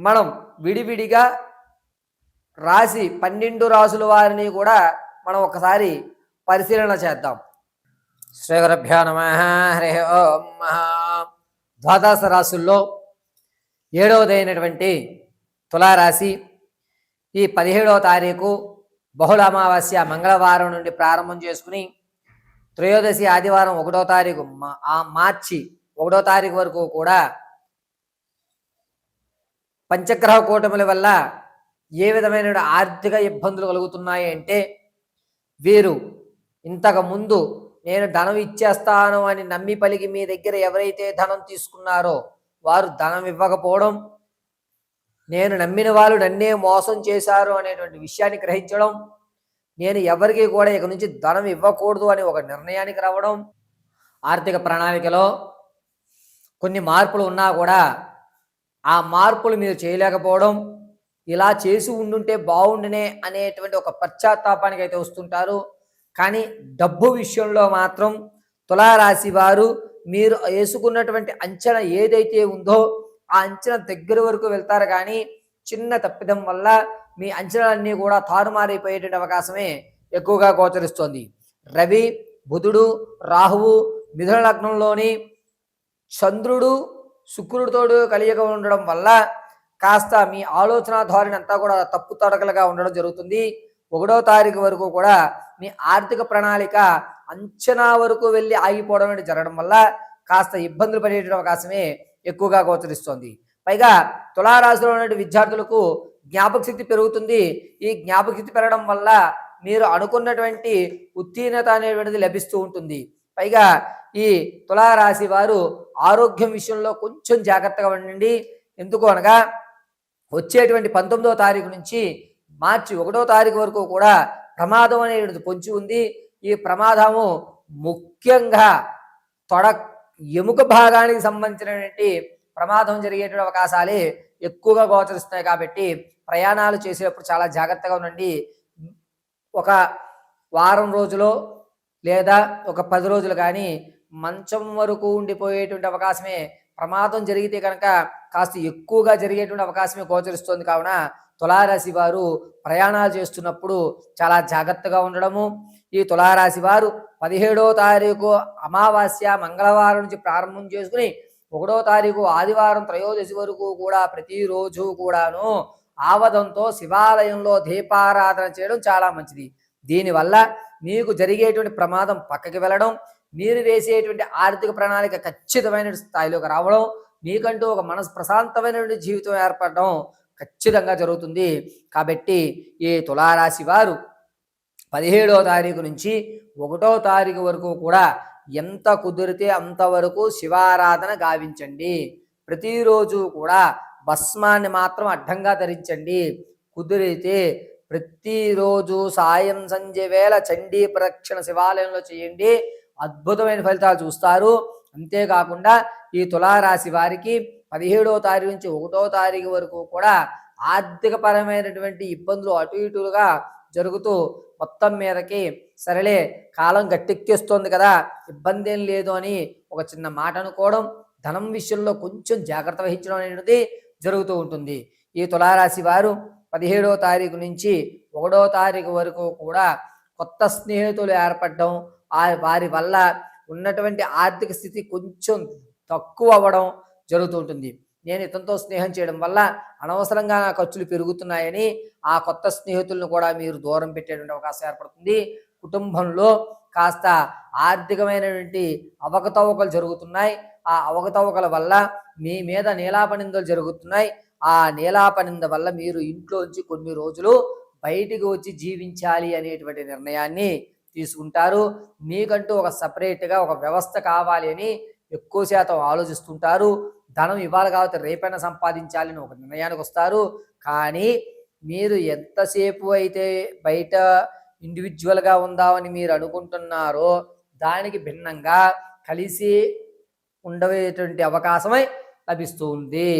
మనం విడివిడిగా రాసి పన్నెండు రాసుల వారిని కూడా మనం ఒకసారి పరిశీలన చేద్దాం. శ్రీ గురుభ్యో నమ హరి ఓం ద్వాదశ రాసుల్లో ఏడవదైనటువంటి తులారాశి ఈ పదిహేడవ తారీఖు బహుళ అమావాస్య మంగళవారం నుండి ప్రారంభం చేసుకుని త్రయోదశి ఆదివారం ఒకటో తారీఖు మార్చి ఒకటో తారీఖు వరకు కూడా పంచగ్రహ కూటముల వల్ల ఏ విధమైన ఆర్థిక ఇబ్బందులు కలుగుతున్నాయి అంటే వీరు ఇంతకు ముందు నేను ధనం ఇచ్చేస్తాను అని నమ్మి పలికి మీ దగ్గర ఎవరైతే ధనం తీసుకున్నారో వారు ధనం ఇవ్వకపోవడం నేను నమ్మిన వాళ్ళు నన్నే మోసం చేశారు అనేటువంటి విషయాన్ని గ్రహించడం నేను ఎవరికి కూడా ఇక నుంచి ధనం ఇవ్వకూడదు అని ఒక నిర్ణయానికి రావడం ఆర్థిక ప్రణాళికలో కొన్ని మార్పులు ఉన్నా కూడా ఆ మార్పులు మీరు చేయలేకపోవడం ఇలా చేసి ఉండుంటే బాగుండునే అనేటువంటి ఒక పశ్చాత్తాపానికి అయితే వస్తుంటారు. కానీ డబ్బు విషయంలో మాత్రం తులారాశి వారు మీరు వేసుకున్నటువంటి అంచనా ఏదైతే ఉందో ఆ అంచనా దగ్గర వరకు వెళ్తారు. కానీ చిన్న తప్పిదం వల్ల మీ అంచనాలన్నీ కూడా తారుమారైపోయేటువంటి అవకాశమే ఎక్కువగా గోచరిస్తోంది. రవి బుధుడు రాహువు మిథున లగ్నంలోని చంద్రుడు శుక్రుడితోడు కలియక ఉండడం వల్ల కాస్త మీ ఆలోచన ధోరణి అంతా కూడా తప్పు తడకలుగా ఉండడం జరుగుతుంది. ఒకటో తారీఖు వరకు కూడా మీ ఆర్థిక ప్రణాళిక అంచనా వరకు వెళ్ళి ఆగిపోవడం అనేది జరగడం వల్ల కాస్త ఇబ్బందులు పడేట అవకాశమే ఎక్కువగా గోచరిస్తోంది. పైగా తులారాశిలో ఉన్న విద్యార్థులకు జ్ఞాపక శక్తి పెరుగుతుంది. ఈ జ్ఞాపక శక్తి పెరగడం వల్ల మీరు అనుకున్నటువంటి ఉత్తీర్ణత అనేటువంటిది లభిస్తూ ఉంటుంది. పైగా ఈ తులారాశి వారు ఆరోగ్యం విషయంలో కొంచెం జాగ్రత్తగా ఉండండి. ఎందుకు అనగా వచ్చేటువంటి పంతొమ్మిదవ తారీఖు నుంచి మార్చి ఒకటో తారీఖు వరకు కూడా ప్రమాదం అనేది పొంచి ఉంది. ఈ ప్రమాదము ముఖ్యంగా తొడ ఎముక భాగానికి సంబంధించినటువంటి ప్రమాదం జరిగేటువంటి అవకాశాలే ఎక్కువగా గోచరిస్తున్నాయి కాబట్టి ప్రయాణాలు చేసేటప్పుడు చాలా జాగ్రత్తగా ఉండండి. ఒక వారం రోజులో లేదా ఒక పది రోజులు కానీ మంచం వరకు ఉండిపోయేటువంటి అవకాశమే ప్రమాదం జరిగితే కనుక కాస్త ఎక్కువగా జరిగేటువంటి అవకాశమే గోచరిస్తుంది. కావున తులారాశి వారు ప్రయాణాలు చేస్తున్నప్పుడు చాలా జాగ్రత్తగా ఉండడము. ఈ తులారాశి వారు పదిహేడో తారీఖు అమావాస్య మంగళవారం నుంచి ప్రారంభం చేసుకుని ఒకటో తారీఖు ఆదివారం త్రయోదశి వరకు కూడా ప్రతిరోజు కూడాను ఆవదంతో శివాలయంలో దీపారాధన చేయడం చాలా మంచిది. దీనివల్ల మీకు జరిగేటువంటి ప్రమాదం పక్కకి వెళ్ళడం మీరు వేసేటువంటి ఆర్థిక ప్రణాళిక ఖచ్చితమైన స్థాయిలోకి రావడం మీకంటూ ఒక మనసు ప్రశాంతమైనటువంటి జీవితం ఏర్పడడం ఖచ్చితంగా జరుగుతుంది. కాబట్టి ఈ తులారాశి వారు పదిహేడవ తారీఖు నుంచి ఒకటో తారీఖు వరకు కూడా ఎంత కుదిరితే అంతవరకు శివారాధన గావించండి. ప్రతిరోజు కూడా భస్మాన్ని మాత్రం అడ్డంగా ధరించండి. కుదిరితే ప్రతిరోజు సాయం సంధ్య వేళ చండీ ప్రదక్షిణ శివాలయంలో చేయండి. అద్భుతమైన ఫలితాలు చూస్తారు. అంతేకాకుండా ఈ తులారాశి వారికి పదిహేడవ తారీఖు నుంచి ఒకటో తారీఖు వరకు కూడా ఆర్థిక పరమైనటువంటి ఇబ్బందులు అటు ఇటుగా జరుగుతూ మొత్తం మీదకి సరేలే కాలం గట్టెక్కేస్తోంది కదా ఇబ్బంది ఏం లేదు అని ఒక చిన్న మాట అనుకోవడం ధనం విషయంలో కొంచెం జాగ్రత్త వహించడం అనేది జరుగుతూ ఉంటుంది. ఈ తులారాశి వారు పదిహేడో తారీఖు నుంచి ఒకటో తారీఖు వరకు కూడా కొత్త స్నేహితులు ఏర్పడడం ఆ వారి వల్ల ఉన్నటువంటి ఆర్థిక స్థితి కొంచెం తక్కువ అవ్వడం జరుగుతుంటుంది. నేను ఇతనితో స్నేహం చేయడం వల్ల అనవసరంగా నా ఖర్చులు పెరుగుతున్నాయని ఆ కొత్త స్నేహితులను కూడా మీరు దూరం పెట్టేటువంటి అవకాశం ఏర్పడుతుంది. కుటుంబంలో కాస్త ఆర్థికమైనటువంటి అవకతవకలు జరుగుతున్నాయి. ఆ అవకతవకల వల్ల మీ మీద నీలాపనిందలు జరుగుతున్నాయి. ఆ నీలాపనింద వల్ల మీరు ఇంట్లోంచి కొన్ని రోజులు బయటికి వచ్చి జీవించాలి అనేటువంటి నిర్ణయాన్ని తీసుకుంటారు. మీకంటూ ఒక సపరేట్గా ఒక వ్యవస్థ కావాలి అని ఎక్కువ శాతం ఆలోచిస్తుంటారు. ధనం ఇవ్వాలి కాబట్టి రేపైనా సంపాదించాలి అని ఒక నిర్ణయానికి వస్తారు. కానీ మీరు ఎంతసేపు అయితే బయట ఇండివిజువల్గా ఉందామని మీరు అనుకుంటున్నారో దానికి భిన్నంగా కలిసి ఉండేటువంటి అవకాశమై లభిస్తుంది.